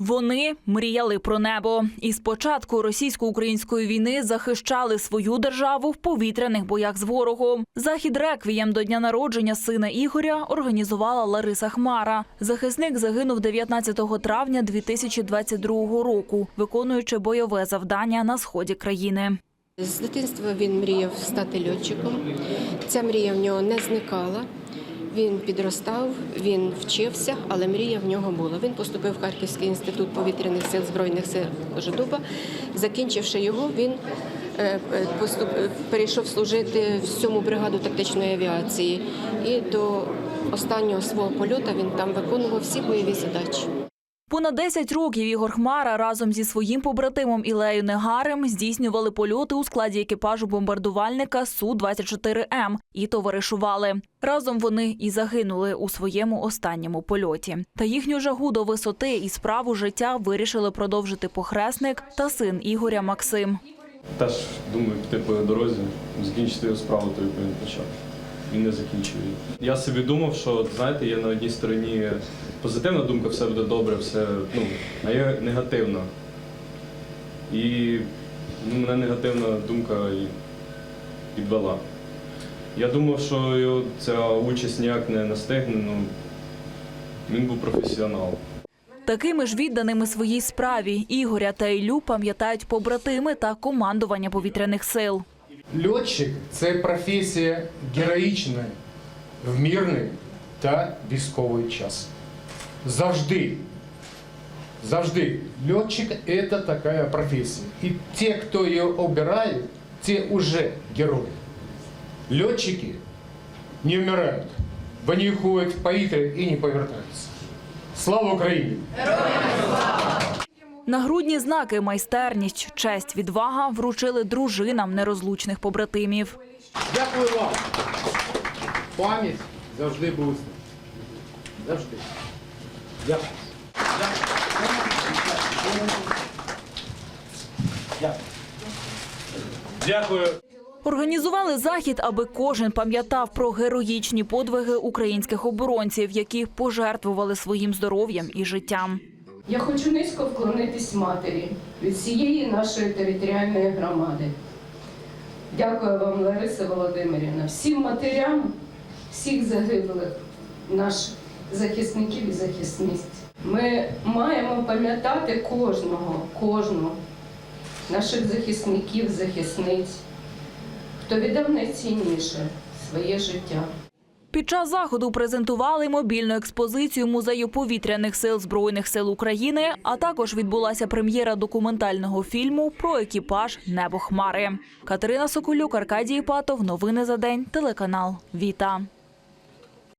Вони мріяли про небо і з початку російсько-української війни захищали свою державу в повітряних боях з ворогом. Захід реквієм до дня народження сина Ігоря організувала Лариса Хмара. Захисник загинув 19 травня 2022 року, виконуючи бойове завдання на сході країни. З дитинства він мріяв стати льотчиком. Ця мрія в нього не зникала. Він підростав, він вчився, але мрія в нього була. Він поступив в Харківський інститут повітряних сил Збройних сил Кожедуба. Закінчивши його, він е, поступ, перейшов служити в сьому бригаду тактичної авіації. І до останнього свого польоту він там виконував всі бойові задачі. Понад 10 років Ігор Хмара разом зі своїм побратимом Ілею Негарем здійснювали польоти у складі екіпажу бомбардувальника Су-24М і товаришували. Разом вони і загинули у своєму останньому польоті. Та їхню жагу до висоти і справу життя вирішили продовжити похресник та син Ігоря Максим. Теж думаю піти по дорозі, закінчити справу, яку він почав. Він не закінчив її. Я собі думав, що знаєте, є на одній стороні позитивна думка, все буде добре, все ну, а є негативна. І ну, мене негативна думка і підвела. Я думав, що ця участь ніяк не настигне, ну він був професіонал. Такими ж відданими своїй справі Ігоря та Ілю пам'ятають побратими та командування повітряних сил. Льотчик це професія героїчна в мирний та військовий час. Завжди. Завжди. Льотчик це така професія. І ті, хто її обирає, ті вже герої. Льотчики не вмирають. Вони ходять в повітря і не повертаються. Слава Україні! Нагрудні знаки, майстерність, честь, відвага вручили дружинам нерозлучних побратимів. Дякую вам. Пам'ять завжди буде. Завжди. Дякую. Дякую. Організували захід, аби кожен пам'ятав про героїчні подвиги українських оборонців, які пожертвували своїм здоров'ям і життям. Я хочу низько вклонитись матері від всієї нашої територіальної громади. Дякую вам, Лариса Володимирівна, всім матерям, всіх загиблих наших захисників і захисниць. Ми маємо пам'ятати кожного, кожного наших захисників, захисниць, хто віддав найцінніше своє життя. Під час заходу презентували мобільну експозицію музею повітряних сил збройних сил України. А також відбулася прем'єра документального фільму про екіпаж Небо Хмари. Катерина Соколюк, Аркадій Патов. Новини за день. Телеканал Віта.